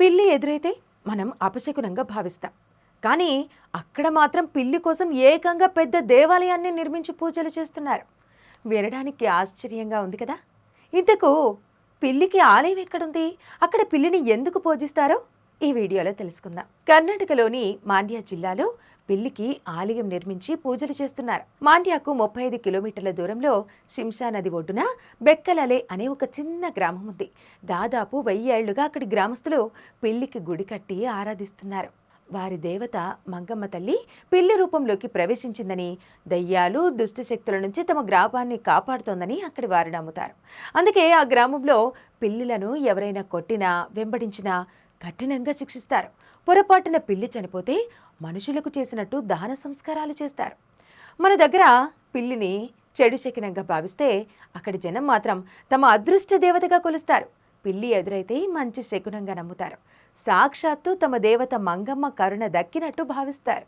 పిల్లి ఎదురైతే మనం అపశకునంగా భావిస్తాం. కానీ అక్కడ మాత్రం పిల్లి కోసం ఏకంగా పెద్ద దేవాలయాన్ని నిర్మించి పూజలు చేస్తున్నారు. వినడానికి ఆశ్చర్యంగా ఉంది కదా? ఇంతకు పిల్లికి ఆలయం ఎక్కడుంది? అక్కడ పిల్లిని ఎందుకు పూజిస్తారో? ఈ వీడియోలో తెలుసుకుందాం. కర్ణాటకలోని మాండ్యా జిల్లాలో పెళ్ళికి ఆలయం నిర్మించి పూజలు చేస్తున్నారు. మాండ్యాకు ముప్పై ఐదు కిలోమీటర్ల దూరంలో శింషా నది ఒడ్డున బెక్కలలే అనే ఒక చిన్న గ్రామం ఉంది. దాదాపు వెయ్యి ఏళ్ళుగా అక్కడి గ్రామస్తులు పెళ్ళికి గుడి కట్టి ఆరాధిస్తున్నారు. వారి దేవత మంగమ్మ తల్లి పిల్లి రూపంలోకి ప్రవేశించిందని దయ్యాలు దుష్ట శక్తుల నుంచి తమ గ్రామాన్ని కాపాడుతోందని అక్కడి వారు నమ్ముతారు. అందుకే ఆ గ్రామంలో పిల్లులను ఎవరైనా కొట్టినా వెంబడించినా కఠినంగా శిక్షిస్తారు. పొరపాటున పిల్లి చనిపోతే మనుషులకు చేసినట్టు దహన సంస్కారాలు చేస్తారు. మన దగ్గర పిల్లిని చెడు శకినంగా భావిస్తే అక్కడి జనం మాత్రం తమ అదృష్ట దేవతగా కొలుస్తారు. పిల్లి ఎదురైతే మంచి శకునంగా నమ్ముతారు. సాక్షాత్తు తమ దేవత మంగమ్మ కరుణ దక్కినట్టు భావిస్తారు.